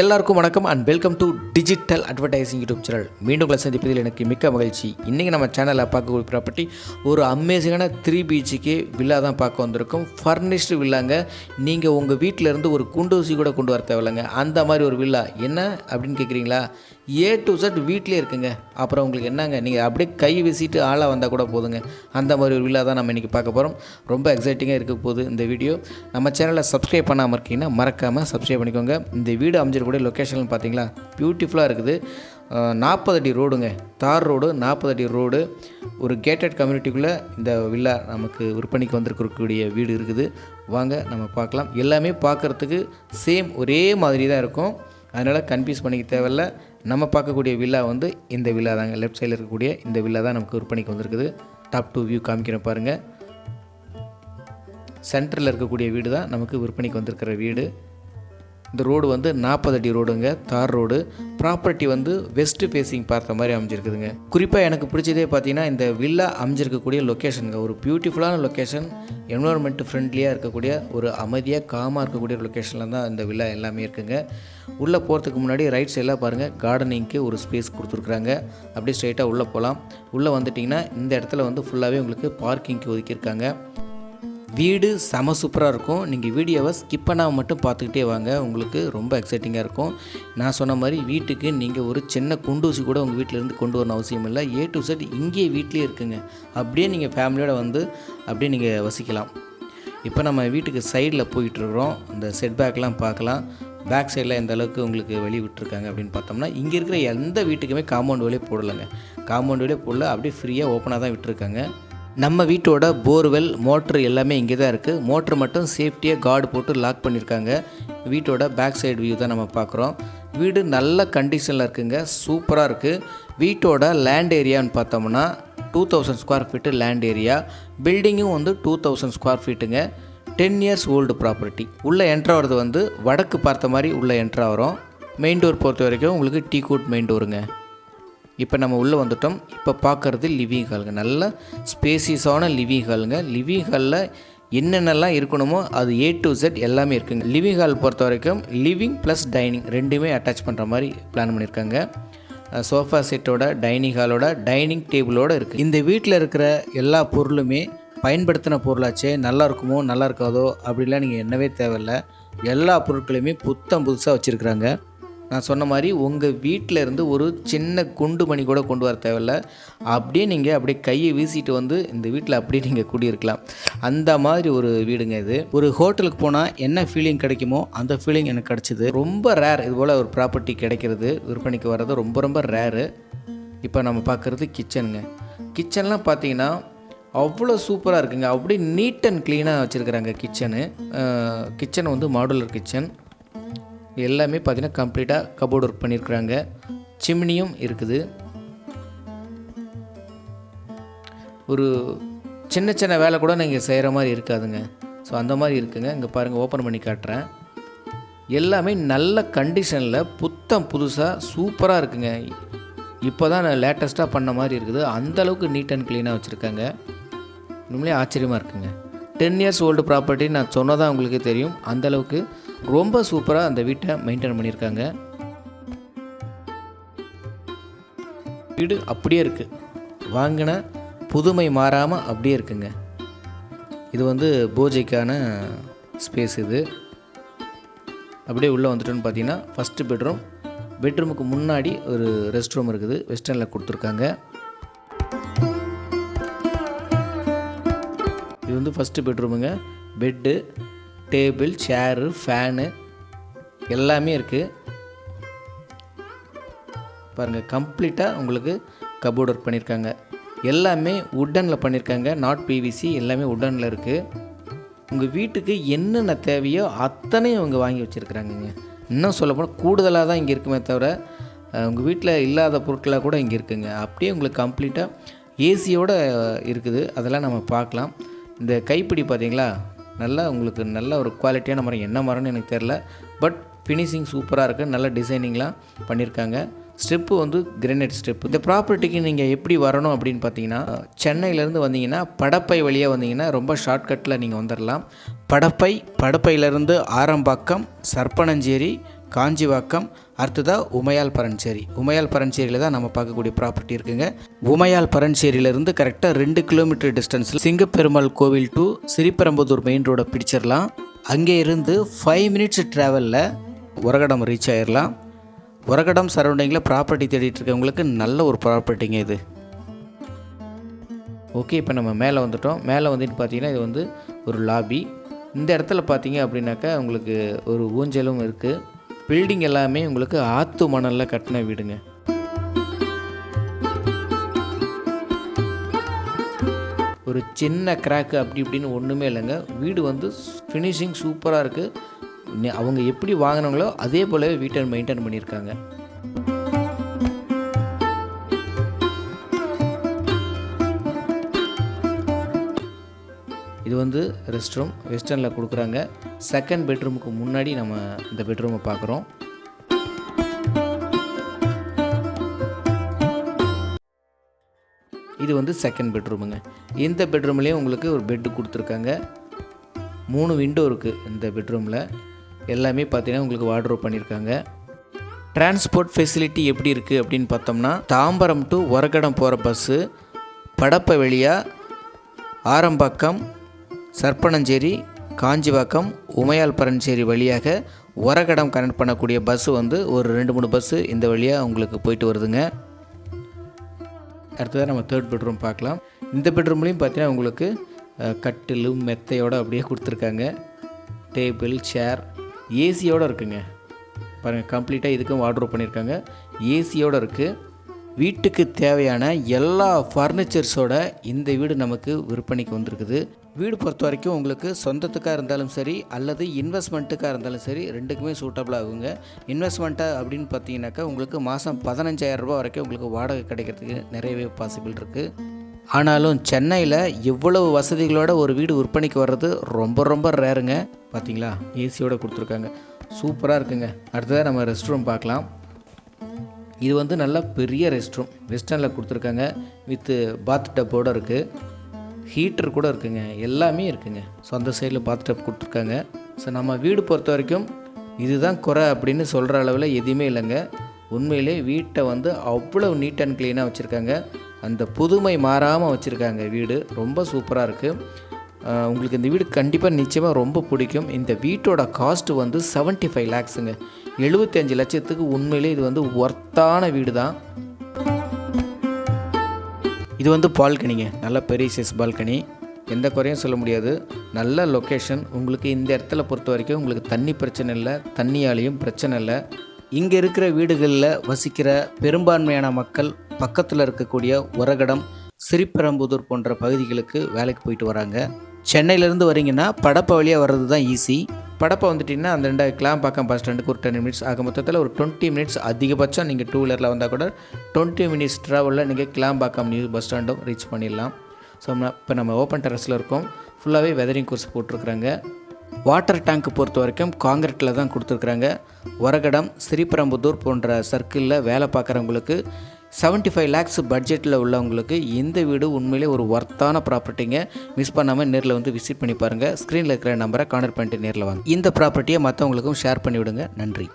எல்லாருக்கும் வணக்கம் and welcome to digital advertising YouTube channel மீண்டும் உங்களை சந்திப்பதில் எனக்கு மிக்க மகிழ்ச்சி. இன்றைக்கி நம்ம சேனலில் பார்க்கக்கூடிய ப்ராப்பர்ட்டி ஒரு அமேசிங்கான த்ரீ பிஹெச்கே வில்லா தான் பார்க்க வந்திருக்கோம். ஃபர்னிஷ்டு வில்லாங்க நீங்கள் உங்கள் வீட்டில் இருந்து ஒரு குண்டூசி கூட கொண்டு வர தேவையில்லைங்க. அந்த மாதிரி ஒரு வில்லா என்ன அப்படின்னு கேட்குறீங்களா ஏ டு செட் வீட்டிலே இருக்குங்க. அப்புறம் உங்களுக்கு என்னங்க? நீங்கள் அப்படியே கை வீசிட்டு ஆளாக வந்தால் கூட போதுங்க. அந்த மாதிரி ஒரு வில்லா தான் நம்ம இன்றைக்கி பார்க்க போகிறோம் ரொம்ப எக்ஸைட்டிங்காக இருக்க போகுது இந்த வீடியோ நம்ம சேனலை சப்ஸ்கிரைப் பண்ணாமல் இருக்கீங்கன்னா மறக்காமல் சப்ஸ்கிரைப் பண்ணிக்கோங்க. இந்த வீடு இருக்கக்கூடிய லொக்கேஷன் பார்த்தீங்களா? பியூட்டிஃபுல்லாக இருக்குது. நாற்பது அடி ரோடுங்க தார் ரோடு நாற்பது அடி ரோடு ஒரு கேட்டட் கம்யூனிட்டிக்குள்ளே இந்த வில்லா நமக்கு விற்பனைக்கு வந்திருக்கக்கூடிய வீடு இருக்குது. வாங்க நம்ம பார்க்கலாம். எல்லாமே பார்க்குறதுக்கு சேம் ஒரே மாதிரி தான் இருக்கும். அதனால் கன்ஃபியூஸ் பண்ணிக்க தேவையில்ல. நம்ம பார்க்கக்கூடிய வில்லா வந்து இந்த வில்லா தாங்க. லெஃப்ட் சைடில் இருக்கக்கூடிய இந்த வில்லா தான் நமக்கு விற்பனைக்கு வந்திருக்குது. டாப் டூ வியூ காமிக்கிறேன் பாருங்கள் சென்டரில் இருக்கக்கூடிய வீடு தான் நமக்கு விற்பனைக்கு வந்திருக்கிற வீடு. இந்த ரோடு வந்து நாற்பது அடி ரோடுங்க தார் ரோடு. ப்ராப்பர்ட்டி வந்து வெஸ்ட் ஃபேஸிங் பார்த்த மாதிரி அமைஞ்சிருக்குதுங்க. குறிப்பாக எனக்கு பிடிச்சதே பார்த்தீங்கன்னா இந்த வில்லா அமைஞ்சிருக்கக்கூடிய லொக்கேஷனுங்க ஒரு பியூட்டிஃபுல்லான லொக்கேஷன் என்வரான்மெண்ட் ஃப்ரெண்ட்லியாக இருக்கக்கூடிய ஒரு அமைதியாக காமாக இருக்கக்கூடிய லொக்கேஷனில் தான் இந்த வில்லா எல்லாமே இருக்குங்க. உள்ளே போகிறதுக்கு முன்னாடி ரைட் சைடில் பாருங்கள் கார்டனிங்க்கு ஒரு ஸ்பேஸ் கொடுத்துருக்குறாங்க. அப்படியே ஸ்ட்ரைட்டாக உள்ளே போகலாம் உள்ளே வந்துட்டிங்கன்னா இந்த இடத்துல வந்து ஃபுல்லாகவே உங்களுக்கு பார்க்கிங்க்கு ஒதுக்கியிருக்காங்க. வீடு செம சூப்பராக இருக்கும். நீங்கள் வீடியோவை ஸ்கிப் பண்ணாமல் மட்டும் பார்த்துக்கிட்டே வாங்க. உங்களுக்கு ரொம்ப எக்ஸைட்டிங்காக இருக்கும். நான் சொன்ன மாதிரி வீட்டுக்கு நீங்கள் ஒரு சின்ன குண்டூசி கூட உங்கள் வீட்டிலேருந்து கொண்டு வரணும் அவசியம் இல்லை. ஏ டு செட் இங்கேயே வீட்லேயே இருக்குங்க. அப்படியே நீங்கள் ஃபேமிலியோடு வந்து அப்படியே நீங்கள் வசிக்கலாம். இப்போ நம்ம வீட்டுக்கு சைடில் போயிட்டுருக்குறோம். அந்த செட் பேக்லாம் பார்க்கலாம். பேக் சைடில் எந்த அளவுக்கு உங்களுக்கு வெளி விட்டுருக்காங்க அப்படின்னு பார்த்தோம்னா இங்கே இருக்கிற எந்த வீட்டுக்குமே காம்பவுண்ட் வெளியே போடலைங்க. காம்பவுண்ட் வெளியே போடல. அப்படியே ஃப்ரீயாக ஓப்பனாக தான் விட்டுருக்காங்க. நம்ம வீட்டோட போர்வெல் மோட்ரு எல்லாமே இங்கே தான் இருக்குது மோட்ரு மட்டும் சேஃப்டியாக கார்டு போட்டு லாக் பண்ணியிருக்காங்க. வீட்டோட பேக் சைடு வியூ தான் நம்ம பார்க்குறோம். வீடு நல்ல கண்டிஷனில் இருக்குங்க. சூப்பராக இருக்குது வீட்டோட லேண்ட் ஏரியான்னு பார்த்தோம்னா two thousand square feet land area பில்டிங்கும் வந்து டூ தௌசண்ட் ஸ்கொயர் ஃபீட்டுங்க டென் இயர்ஸ் ஓல்டு ப்ராப்பர்ட்டி உள்ளே என்ட்ராகிறது வந்து வடக்கு பார்த்த மாதிரி உள்ளே என்ட்ரா வரும் மெயின் டோர் பொறுத்த வரைக்கும் உங்களுக்கு டீ கோட் மெயின் டோருங்க இப்போ நம்ம உள்ளே வந்துட்டோம். இப்போ பார்க்குறது லிவிங் ஹாலுங்க நல்ல ஸ்பேசியஸான லிவிங் ஹாலுங்க லிவிங் ஹாலில் என்னென்னலாம் இருக்கணுமோ அது ஏ டு செட் எல்லாமே இருக்குங்க. லிவிங் ஹால் பொறுத்த வரைக்கும் லிவிங் ப்ளஸ் டைனிங் ரெண்டுமே அட்டாச் பண்ணுற மாதிரி பிளான் பண்ணியிருக்காங்க. சோஃபா செட்டோட டைனிங் ஹாலோட டைனிங் டேபிளோடு இருக்குது இந்த வீட்டில் இருக்கிற எல்லா பொருளுமே பயன்படுத்தின பொருளாச்சே நல்லா இருக்குமோ நல்லா இருக்காதோ அப்படிலாம் நீங்கள் என்னவே தேவையில்ல. எல்லா பொருட்களையுமே புத்தம் புதுசாக வச்சுருக்குறாங்க. நான் சொன்ன மாதிரி உங்கள் வீட்டில் இருந்து ஒரு சின்ன குண்டு மணி கூட கொண்டு வர தேவையில்ல. அப்படியே நீங்கள் அப்படியே கையை வீசிட்டு வந்து இந்த வீட்டில் அப்படியே நீங்கள் குடியிருக்கலாம். அந்த மாதிரி ஒரு வீடுங்க இது. ஒரு ஹோட்டலுக்கு போனால் என்ன ஃபீலிங் கிடைக்குமோ அந்த ஃபீலிங் எனக்கு கிடச்சிது. ரொம்ப ரேர் இது போல் ஒரு ப்ராப்பர்ட்டி கிடைக்கிறது. விற்பனைக்கு வர்றது ரொம்ப ரொம்ப ரேரு இப்போ நம்ம பார்க்குறது கிச்சனுங்க கிச்சன்லாம் பார்த்தீங்கன்னா அவ்வளோ சூப்பராக இருக்குங்க. அப்படியே நீட் அண்ட் க்ளீனாக வச்சுருக்குறாங்க கிச்சனு கிச்சன் வந்து மாடுலர் கிச்சன் எல்லாமே பார்த்தீங்கன்னா கம்ப்ளீட்டாக கபோர்டு ஒர்க் பண்ணியிருக்கிறாங்க. சிம்னியும் இருக்குது. ஒரு சின்ன சின்ன வேலை கூட நீங்கள் செய்கிற மாதிரி இருக்காதுங்க. ஸோ அந்த மாதிரி இருக்குங்க. இங்கே பாருங்கள் ஓப்பன் பண்ணி காட்டுறேன். எல்லாமே நல்ல கண்டிஷனில் புத்தம் புதுசாக சூப்பராக இருக்குங்க. இப்போ தான் நான் லேட்டஸ்ட்டாக பண்ண மாதிரி இருக்குது. அந்தளவுக்கு நீட் அண்ட் க்ளீனாக வச்சுருக்காங்க. உண்மையிலே ஆச்சரியமாக இருக்குங்க. டென் இயர்ஸ் ஓல்டு ப்ராப்பர்ட்டி நான் சொன்னதான் உங்களுக்கு தெரியும். அந்தளவுக்கு ரொம்ப சூப்பராக அந்த வீட்டை மெயின்டைன் பண்ணியிருக்காங்க. வீடு அப்படியே இருக்குது வாங்கின புதுமை மாறாமல் அப்படியே இருக்குங்க. இது வந்து பூஜைக்கான ஸ்பேஸ் இது. அப்படியே உள்ளே வந்துட்டோன்னு பார்த்தீங்கன்னா ஃபஸ்ட்டு பெட்ரூம் பெட்ரூமுக்கு முன்னாடி ஒரு ரெஸ்ட் ரூம் இருக்குது. வெஸ்டர்னில் கொடுத்துருக்காங்க. இது வந்து ஃபஸ்ட்டு பெட்ரூமுங்க பெட்டு டேபிள் சேரு ஃபேனு எல்லாமே இருக்குது பாருங்கள் கம்ப்ளீட்டாக உங்களுக்கு கபோர்ட் ஒர்க் பண்ணியிருக்காங்க எல்லாமே உட்டனில் பண்ணியிருக்காங்க நாட் பிவிசி எல்லாமே உட்டனில் இருக்குது உங்கள் வீட்டுக்கு என்னென்ன தேவையோ அத்தனையும் அவங்க வாங்கி வச்சுருக்குறாங்கங்க. இன்னும் சொல்லப்போனால் கூடுதலாக தான் இங்கே இருக்குமே தவிர உங்கள் வீட்டில் இல்லாத பொருட்களாக கூட இங்கே இருக்குங்க. அப்படியே உங்களுக்கு கம்ப்ளீட்டாக ஏசியோடு இருக்குது. அதெல்லாம் நம்ம பார்க்கலாம். இந்த கைப்பிடி பார்த்தீங்களா? நல்லா உங்களுக்கு நல்ல ஒரு குவாலிட்டியான மரம். என்ன மரம்னு எனக்கு தெரில பட் ஃபினிஷிங் சூப்பராக இருக்குது நல்ல டிசைனிங்லாம் பண்ணியிருக்காங்க ஸ்டெப்பு வந்து கிரனைட் ஸ்டெப் இந்த ப்ராப்பர்ட்டிக்கு நீங்கள் எப்படி வரணும் அப்படின்னு பார்த்தீங்கன்னா சென்னையிலேருந்து வந்தீங்கன்னா படப்பை வழியாக வந்தீங்கன்னா ரொம்ப ஷார்ட்கட்டில் நீங்கள் வந்துடலாம் படப்பை படப்பையிலேருந்து ஆரம்பாக்கம் சர்ப்பனஞ்சேரி காஞ்சிவாக்கம் அடுத்ததாக உமையால் பரஞ்சேரி. உமையால் பரஞ்சேரியில் தான் நம்ம பார்க்கக்கூடிய ப்ராப்பர்ட்டி இருக்குங்க. உமையால் பரஞ்சேரியிலேருந்து கரெக்டாக ரெண்டு கிலோமீட்டர் டிஸ்டன்ஸில் சிங்கப்பெருமாள் கோவில் டு ஸ்ரீபெரும்புதூர் மெயின் ரோடை பிடிச்சிடலாம். அங்கே இருந்து ஃபைவ் மினிட்ஸ் ட்ராவலில் உரகடம் ரீச் ஆயிடலாம் உரகடம் சரௌண்டிங்கில் ப்ராப்பர்ட்டி தேடிட்டு இருக்கவங்களுக்கு நல்ல ஒரு ப்ராப்பர்ட்டிங்க இது. ஓகே இப்போ நம்ம மேலே வந்துட்டோம். மேலே வந்துட்டு பார்த்தீங்கன்னா இது வந்து ஒரு லாபி இந்த இடத்துல பார்த்தீங்க அப்படின்னாக்கா உங்களுக்கு ஒரு ஊஞ்சலும் இருக்குது பில்டிங் எல்லாமே உங்களுக்கு ஆத்து மணலில் கட்டின வீடுங்க. ஒரு சின்ன கிராக்கு அப்படி இப்படின்னு ஒன்றுமே இல்லைங்க. வீடு வந்து ஃபினிஷிங் சூப்பராக இருக்குது அவங்க எப்படி வாங்கினாங்களோ அதே போலவே வீட்டை மெயின்டைன் பண்ணியிருக்காங்க. இது வந்து ரெஸ்ட் ரூம் வெஸ்டர்னில் கொடுக்குறாங்க. செகண்ட் பெட்ரூமுக்கு முன்னாடி நம்ம இந்த பெட்ரூமை பார்க்குறோம் இது வந்து செகண்ட் பெட்ரூமுங்க இந்த பெட்ரூம்லேயும் உங்களுக்கு ஒரு பெட்டு கொடுத்துருக்காங்க. மூணு விண்டோ இருக்குது இந்த பெட்ரூமில் எல்லாமே பார்த்தீங்கன்னா உங்களுக்கு வார்ட்ரோப் பண்ணியிருக்காங்க டிரான்ஸ்போர்ட் ஃபெசிலிட்டி எப்படி இருக்குது அப்படின்னு பார்த்தோம்னா தாம்பரம் டு ஒரகடம் போகிற பஸ்ஸு படப்ப வழியாக ஆரம்பாக்கம் சர்ப்பனஞ்சேரி காஞ்சிவாக்கம் உமையால் பரஞ்சேரி வழியாக ஒரகடம் கனெக்ட் பண்ணக்கூடிய பஸ்ஸு வந்து ஒரு ரெண்டு மூணு பஸ்ஸு இந்த வழியாக உங்களுக்கு போயிட்டு வருதுங்க. அடுத்ததாக நம்ம தேர்ட் பெட்ரூம் பார்க்கலாம். இந்த பெட்ரூம்லேயும் பார்த்தீங்கன்னா உங்களுக்கு அஹ், கட்டிலும் மெத்தையோடு அப்படியே கொடுத்துருக்காங்க. டேபிள் சேர் ஏசியோடு இருக்குங்க. பாருங்கள் கம்ப்ளீட்டாக இதுக்கும் ஆர்டர் பண்ணியிருக்காங்க ஏசியோடு இருக்குது வீட்டுக்கு தேவையான எல்லா ஃபர்னிச்சர்ஸோட இந்த வீடு நமக்கு விற்பனைக்கு வந்திருக்குது. வீடு பொறுத்த வரைக்கும் உங்களுக்கு சொந்தத்துக்காக இருந்தாலும் சரி அல்லது இன்வெஸ்ட்மெண்ட்டுக்காக இருந்தாலும் சரி ரெண்டுக்குமே சூட்டபிள் ஆகுங்க. இன்வெஸ்ட்மெண்ட்டாக அப்படின்னு பார்த்தீங்கன்னாக்கா உங்களுக்கு மாதம் பதினஞ்சாயிரம் ரூபாய் வரைக்கும் உங்களுக்கு வாடகை கிடைக்கிறதுக்கு நிறையவே பாசிபிள் இருக்குது ஆனாலும் சென்னையில் இவ்வளவு வசதிகளோட ஒரு வீடு விற்பனைக்கு வர்றது ரொம்ப ரொம்ப ரேருங்க பார்த்தீங்களா ஏசியோட கொடுத்துருக்காங்க. சூப்பராக இருக்குங்க. அடுத்ததாக நம்ம ரெஸ்ட் ரூம் பார்க்கலாம். இது வந்து நல்ல பெரிய ரெஸ்ட் ரூம் வெஸ்டர்னில் கொடுத்துருக்காங்க வித்து பாத் டப்போடு இருக்குது ஹீட்டர் கூட இருக்குங்க. எல்லாமே இருக்குங்க. ஸோ அந்த சைடில் பாத் டப் கொடுத்துருக்காங்க. ஸோ நம்ம வீடு பொறுத்த வரைக்கும் இதுதான் குறை அப்படின்னு சொல்கிற அளவில் எதுவுமே இல்லைங்க. உண்மையிலே வீட்டை வந்து அவ்வளோ நீட் அண்ட் க்ளீனாக வச்சுருக்காங்க. அந்த புதுமை மாறாமல் வச்சுருக்காங்க வீடு. ரொம்ப சூப்பராக இருக்குது உங்களுக்கு இந்த வீடு கண்டிப்பாக நிச்சயமாக ரொம்ப பிடிக்கும். இந்த வீட்டோட காஸ்ட்டு வந்து 75 ஃபைவ் லேக்ஸுங்க எழுபத்தஞ்சு லட்சத்துக்கு உண்மையிலே இது வந்து ஒர்த்தான வீடு தான் இது வந்து பால்கனிங்க. நல்ல பெரிய சைஸ் பால்கனி. எந்த குறையும் சொல்ல முடியாது. நல்ல லொக்கேஷன் உங்களுக்கு இந்த இடத்துல பொறுத்த வரைக்கும் உங்களுக்கு தண்ணி பிரச்சனை இல்லை. தண்ணியாலையும் பிரச்சனை இல்லை. இங்கே இருக்கிற வீடுகளில் வசிக்கிற பெரும்பான்மையான மக்கள் பக்கத்தில் இருக்கக்கூடிய உரகடம் சிறிபெரும்புதூர் போன்ற பகுதிகளுக்கு வேலைக்கு போயிட்டு வராங்க. சென்னையிலேருந்து வரீங்கன்னா படப்பை வழியாக வர்றது தான் ஈஸி படப்பை வந்துட்டிங்கன்னா அந்த ரெண்டு கிளாம்பாக்கம் பஸ் ஸ்டாண்டுக்கு ஒரு டென் மினிட்ஸ் ஆக மொத்தத்தில் ஒரு டுவெண்ட்டி மினிட்ஸ் அதிகபட்சம் நீங்கள் டூ வீலரில் வந்தால் கூட டுவெண்ட்டி மினிட்ஸ் ட்ராவலில் நீங்கள் கிளாம்பாக்கம் நியூ பஸ் ஸ்டாண்டும் ரீச் பண்ணிடலாம். ஸோ இப்போ நம்ம ஓப்பன் டெரஸில் இருக்கோம். ஃபுல்லாகவே வெதரிங் கோர்ஸ் போட்டிருக்கிறாங்க. வாட்டர் டேங்க் பொறுத்த வரைக்கும் காங்கிரீட்டில் தான் கொடுத்துருக்குறாங்க. வரகடம் ஸ்ரீபெரம்புதூர் போன்ற சர்க்கிளில் வேலை பார்க்குறவங்களுக்கு 75 ஃபைவ் லேக்ஸ் பட்ஜெட்டில் உள்ளவங்களுக்கு இந்த வீடு உண்மையிலே ஒரு ஒர்த்தான ப்ராப்பர்ட்டிங்க மிஸ் பண்ணாமல் நேரில் வந்து விசிட் பண்ணி பாருங்கள் ஸ்க்ரீனில் இருக்கிற நம்பரை கான்டக்ட் பண்ணிட்டு நேரில் வாங்க. இந்த ப்ராப்பர்ட்டியை மற்றவங்களுக்கும் ஷேர் பண்ணிவிடுங்க. நன்றி.